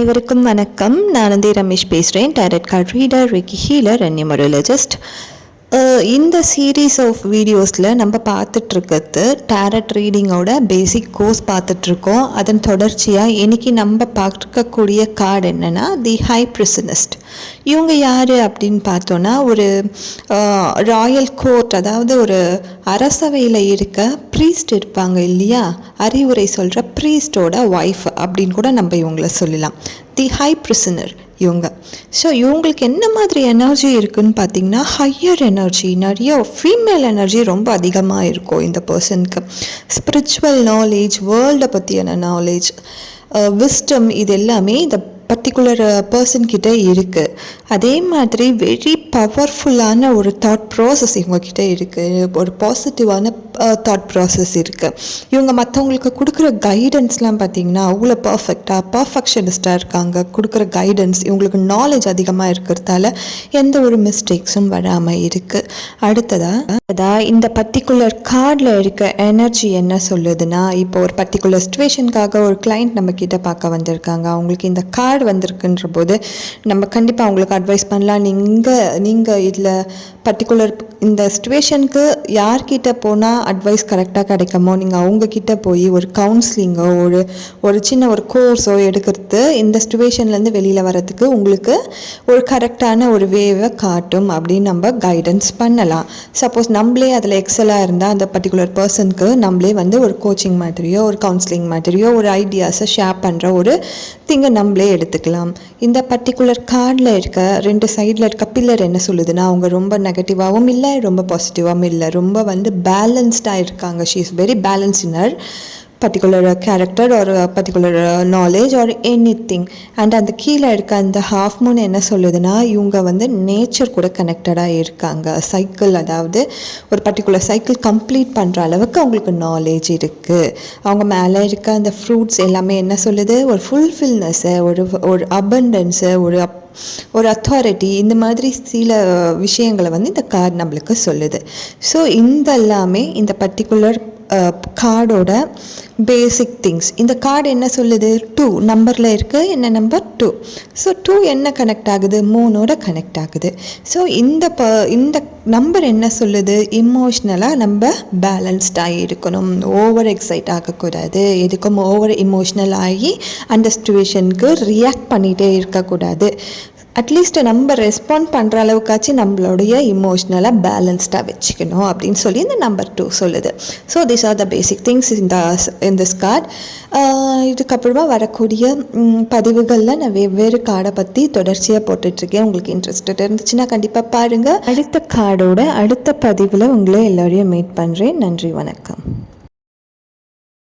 அனைவருக்கும் வணக்கம். நான் வந்து ரமேஷ் பேசுகிறேன் tarot card reader Reiki healer and numerologist இந்த சீரீஸ் ஆஃப் வீடியோஸில் நம்ம பார்த்துட்ருக்கிறது டேரட் ரீடிங்கோட பேசிக் கோர்ஸ் பார்த்துட்ருக்கோம். அதன் தொடர்ச்சியாக இன்றைக்கி நம்ம பார்க்கக்கூடிய கார்டு என்னென்னா தி ஹை பிரிசனிஸ்ட் இவங்க யார் அப்படின்னு பார்த்தோன்னா ஒரு ராயல் கோர்ட் அதாவது ஒரு அரசவையில் இருக்க ப்ரீஸ்ட் இருப்பாங்க இல்லையா? அறிவுரை சொல்கிற ப்ரீஸ்டோட ஒய்ஃப் அப்படின்னு கூட நம்ம இவங்கள சொல்லலாம். தி ஹை பிரிசனர் இவங்க. ஸோ இவங்களுக்கு என்ன மாதிரி எனர்ஜி இருக்குன்னு பார்த்தீங்கன்னா ஹையர் எனர்ஜி நிறைய ஃபீமேல் எனர்ஜி ரொம்ப அதிகமாக இருக்கும் இந்த பர்சனுக்கு ஸ்பிரிச்சுவல் நாலேஜ் வேர்ல்டை பற்றியான நாலேஜ் விஸ்டம் இது எல்லாமே இந்த பர்டிகுலர் பர்சன்கிட்ட இருக்குது அதே மாதிரி வெரி பவர்ஃபுல்லான ஒரு தாட் ப்ராசஸ் இவங்கக்கிட்ட இருக்குது ஒரு பாசிட்டிவான தாட் ப்ராசஸ் இருக்குது இவங்க மற்றவங்களுக்கு கொடுக்குற கைடன்ஸ்லாம் பார்த்திங்கன்னா அவ்வளோ பர்ஃபெக்டாக பர்ஃபெக்ஷனிஸ்டாக இருக்காங்க. கொடுக்குற கைடன்ஸ் இவங்களுக்கு நாலேஜ் அதிகமாக இருக்கிறதால எந்த ஒரு மிஸ்டேக்ஸும் வராமல் இருக்குது அடுத்ததாக அதான் இந்த பர்டிகுலர் கார்டில் இருக்க எனர்ஜி என்ன சொல்லுதுன்னா இப்போ ஒரு பர்டிகுலர் சுச்சுவேஷனுக்காக ஒரு கிளைண்ட் நம்ம கிட்ட பார்க்க வந்திருக்காங்க. அவங்களுக்கு இந்த கார்டு வந்திருக்குன்ற போது நம்ம கண்டிப்பாக அவங்களுக்கு அட்வைஸ் பண்ணலாம். நீங்கள் நீங்கள் இதில் பர்டிகுலர் இந்த சுச்சுவேஷனுக்கு யார்கிட்ட போனால் அட்வைஸ் கரெக்டாக கிடைக்குமோ நீங்கள் அவங்கக்கிட்ட போய் ஒரு கவுன்சிலிங்கோ ஒரு ஒரு சின்ன ஒரு கோர்ஸோ எடுக்கிறது இந்த சுச்சுவேஷன்லேருந்து வெளியில் வரதுக்கு உங்களுக்கு ஒரு கரெக்டான ஒரு வேவை காட்டும் அப்படின்னு நம்ம கைடன்ஸ் பண்ணலாம். சப்போஸ் நம்மளே அதில் எக்ஸலாக இருந்தால் அந்த பர்டிகுலர் பர்சனுக்கு நம்மளே வந்து ஒரு கோச்சிங் மாதிரியோ ஒரு கவுன்சிலிங் மாதிரியோ ஒரு ஐடியாஸை ஷேர் பண்ணுற ஒரு திங்கை நம்மளே எடுத்து எடுத்துக்கலாம். இந்த பர்டிகுலர் கார்டில் இருக்க ரெண்டு சைடில் இருக்க பில்லர் என்ன சொல்லுதுன்னா அவங்க ரொம்ப நெகட்டிவாகவும் இல்லை ரொம்ப பாசிட்டிவாகவும் இல்லை. ரொம்ப வந்து பேலன்ஸ்டாக இருக்காங்க. She is very balance particular character ஒரு particular knowledge or any thing and அந்த கீழே இருக்க அந்த ஹாஃப் மூன் என்ன சொல்லுதுன்னா இவங்க வந்து நேச்சர் கூட கனெக்டடாக இருக்காங்க. சைக்கிள் அதாவது ஒரு பர்டிகுலர் சைக்கிள் கம்ப்ளீட் பண்ணுற அளவுக்கு அவங்களுக்கு நாலேஜ் இருக்குது அவங்க மேலே இருக்க அந்த ஃப்ரூட்ஸ் எல்லாமே என்ன சொல்லுது? ஒரு ஃபுல்ஃபில்னஸ்ஸு ஒரு ஒரு அபண்டன்ஸை ஒரு அப் ஒரு அத்தாரிட்டி இந்த மாதிரி சில விஷயங்களை வந்து இந்த கார்டு நம்மளுக்கு சொல்லுது. ஸோ இந்த எல்லாமே இந்த பர்டிகுலர் கார்டோட பேசிக் திங்ஸ் இந்த கார்டு என்ன சொல்லுது? டூ நம்பரில் இருக்குது என்ன நம்பர் டூ ஸோ டூ என்ன கனெக்ட் ஆகுது? மூணோட கனெக்ட் ஆகுது. ஸோ இந்த ப இந்த நம்பர் என்ன சொல்லுது? இமோஷ்னலாக நம்ம பேலன்ஸ்டாக இருக்கணும். ஓவர் எக்ஸைட் ஆகக்கூடாது. எதுக்கும் ஓவர் இமோஷ்னல் ஆகி அந்த சுச்சுவேஷனுக்கு ரியாக்ட் பண்ணிகிட்டே இருக்கக்கூடாது. அட்லீஸ்ட் நம்ம ரெஸ்பாண்ட் பண்ணுற அளவுக்காச்சும் நம்மளுடைய இமோஷ்னலாக பேலன்ஸ்டாக வச்சுக்கணும் அப்படின்னு சொல்லி இந்த நம்பர் டூ சொல்லுது. So this are the basic things இந்த இன் திஸ் கார்ட் இதுக்கப்புறமா வரக்கூடிய பதிவுகளில் நான் வெவ்வேறு கார்டை பற்றி தொடர்ச்சியாக போட்டுட்ருக்கேன். உங்களுக்கு இன்ட்ரெஸ்டட் இருந்துச்சுன்னா கண்டிப்பாக பாருங்கள் அடுத்த கார்டோட அடுத்த பதிவில் உங்களை எல்லோரையும் மீட் பண்ணுறேன் நன்றி வணக்கம்.